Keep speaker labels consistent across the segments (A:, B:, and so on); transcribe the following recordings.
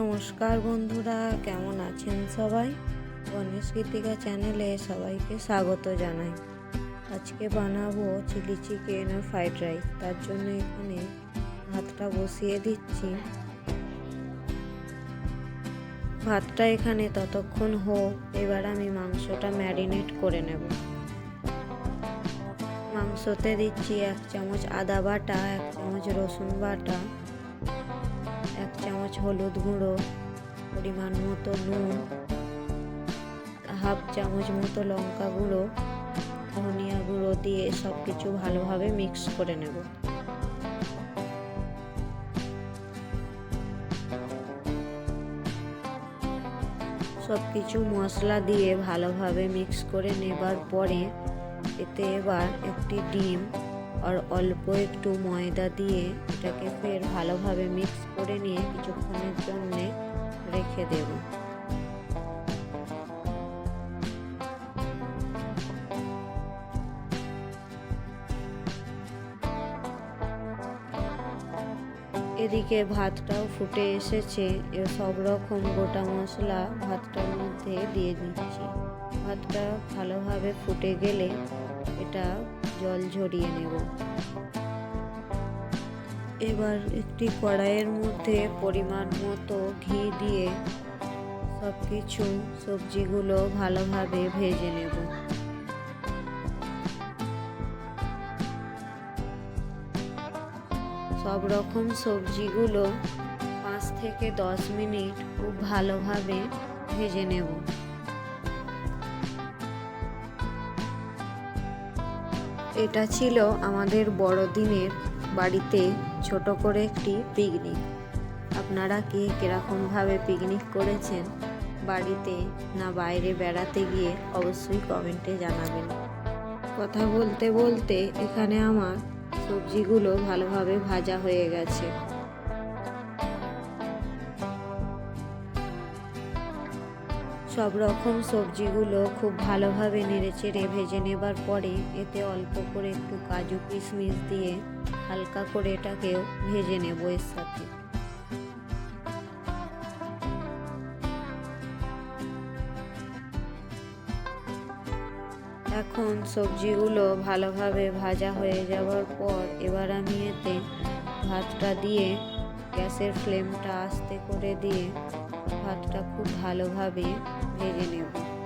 A: নমস্কার বন্ধুরা, কেমন আছেন সবাই? গণেশ গীতিকা চ্যানেলে সবাইকে স্বাগত জানাই। আজকে বানাবো চিলি চিকেন আর ফ্রাইড রাইস। তার জন্য এখানে ভাতটা বসিয়ে দিচ্ছি। ভাতটা এখানে ততক্ষণ হোক, এবার আমি মাংসটা ম্যারিনেট করে নেব। মাংসতে দিচ্ছি এক চামচ আদা বাটা, এক চামচ রসুন বাটা। এক চামচ হলুদ গুঁড়ো, পরিমাণ মতো নুন, হাফ চামচ মতো লঙ্কা গুঁড়ো, ধনিয়া গুঁড়ো দিয়ে সব কিছু ভালোভাবে মিক্স করে নেব। সব কিছু মশলা দিয়ে ভালোভাবে মিক্স করে নেবার পরে এতে এবার একটি ডিম আর অল্প একটু ময়দা দিয়ে এটাকে ফের ভালোভাবে মিক্স করে নিয়ে কিছুক্ষণের জন্য রেখে দেব। এদিকে ভাতটাও ফুটে এসেছে সব রকম গোটা মশলা ভাতটার মধ্যে দিয়ে দিচ্ছি। ভাতটা ভালোভাবে ফুটে গেলে এটা জল ঝরিয়ে নেব। এবার একটি কড়াইয়ের মধ্যে পরিমাণ মতো ঘি দিয়ে সব কিছু সবজিগুলো ভালোভাবে ভেজে নেব। সব রকম সবজিগুলো পাঁচ থেকে দশ মিনিট খুব ভালোভাবে ভেজে নেব। এটা ছিল আমাদের বড়দিনের বাড়িতে ছোট করে একটি পিকনিক আপনারা কে কীরকমভাবে পিকনিক করেছেন বাড়িতে না বাইরে বেড়াতে গিয়ে অবশ্যই কমেন্টে জানাবেন। কথা বলতে বলতে এখানে আমার সবজিগুলো ভালোভাবে ভাজা হয়ে গেছে। সব রকম সবজিগুলো খুব ভালোভাবে নেড়েচেড়ে ভেজে নেবার পরে এতে অল্প করে একটু কাজু কিশমিশ দিয়ে হালকা করে এটাকেও ভেজে নেব এর সাথে। এখন সবজিগুলো ভালোভাবে ভাজা হয়ে যাওয়ার পর এবার আমি এতে ভাতটা দিয়ে গ্যাসের ফ্লেমটা আস্তে করে দিয়ে ভাতটা খুব ভালোভাবে ভেজে নেব।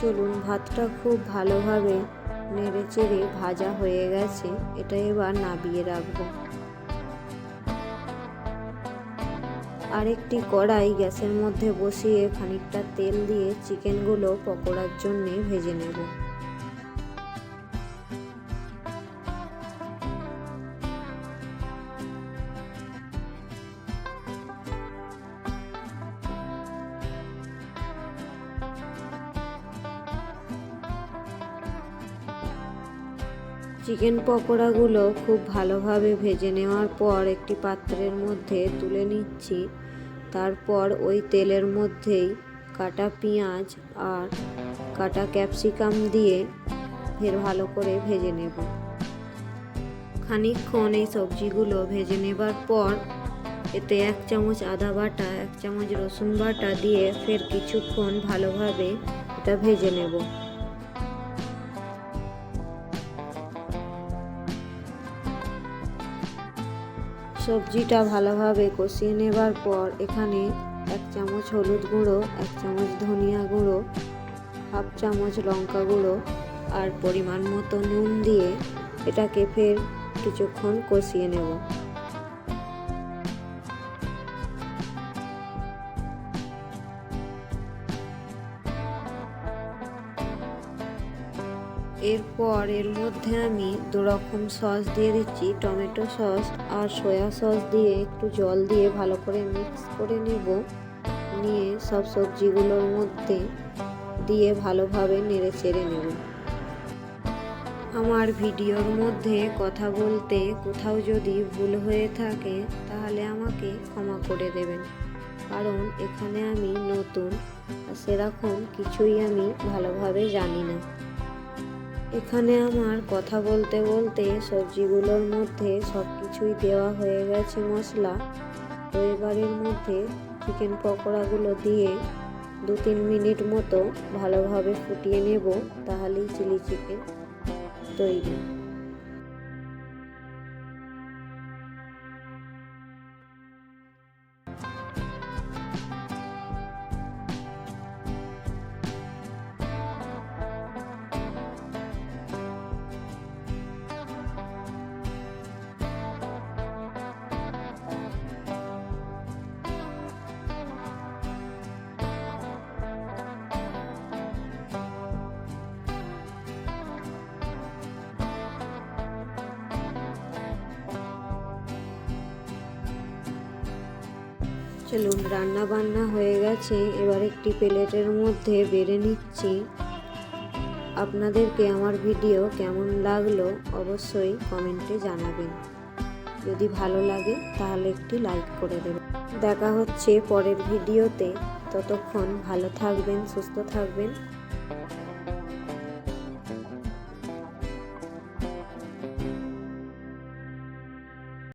A: চলুন ভাতটা খুব ভালোভাবে নেড়ে চেড়ে ভাজা হয়ে গেছে, এটা এবার নাবিয়ে রাখব। আরেকটি কড়াই গ্যাসের মধ্যে বসিয়ে খানিকটা তেল দিয়ে চিকেনগুলো পকোড়ার জন্যে ভেজে নেব। চিকেন পকোড়াগুলো খুব ভালোভাবে ভেজে নেওয়ার পর একটি পাত্রের মধ্যে তুলে নিচ্ছি। তারপর ওই তেলের মধ্যেই কাটা পেঁয়াজ আর কাটা ক্যাপসিকাম দিয়ে ফের ভালো করে ভেজে নেব। খানিকক্ষণ এই সবজিগুলো ভেজে নেবার পর এতে এক চামচ আদা বাটা, এক চামচ রসুন বাটা দিয়ে ফের কিছুক্ষণ ভালোভাবে এটা ভেজে নেব। সবজিটা ভালোভাবে কষিয়ে নেবার পর এখানে এক চামচ হলুদ গুঁড়ো, এক চামচ ধনিয়া গুঁড়ো, হাফ চামচ লঙ্কা গুঁড়ো আর পরিমাণ মতো নুন দিয়ে এটাকে ফের কিছুক্ষণ কষিয়ে নেব। এরপর এর মধ্যে আমি দু রকম সস দিয়ে দিচ্ছি, টমেটো সস আর সয়া সস দিয়ে একটু জল দিয়ে ভালো করে মিক্স করে নেব। নিয়ে সব সবজিগুলোর মধ্যে দিয়ে ভালোভাবে নেড়ে চেড়ে নেব। আমার ভিডিওর মধ্যে কথা বলতে কোথাও যদি ভুল হয়ে থাকে, তাহলে আমাকে ক্ষমা করে দেবেন। কারণ এখানে আমি নতুন সেরকম কিছুই আমি ভালোভাবে জানি না। এখানে আমার কথা বলতে বলতে সবজিগুলোর মধ্যে সব কিছুই দেওয়া হয়ে গেছে মশলা। তো এবারের মধ্যে চিকেন পকোড়াগুলো দিয়ে দু তিন মিনিট মতো ভালোভাবে ফুটিয়ে নেব, তাহলেই চিলি চিকেন তৈরি। চলুন রান্না বান্না হয়ে গেছে। এবার একটি প্লেটের মধ্যে বেড়ে নিচ্ছি। আপনাদেরকে আমার ভিডিও কেমন লাগল অবশ্যই কমেন্টে জানাবেন। যদি ভালো লাগে, তাহলে একটি লাইক করে দেবেন। দেখা হচ্ছে পরের ভিডিওতে। ততক্ষণ ভালো থাকবেন, সুস্থ থাকবেন।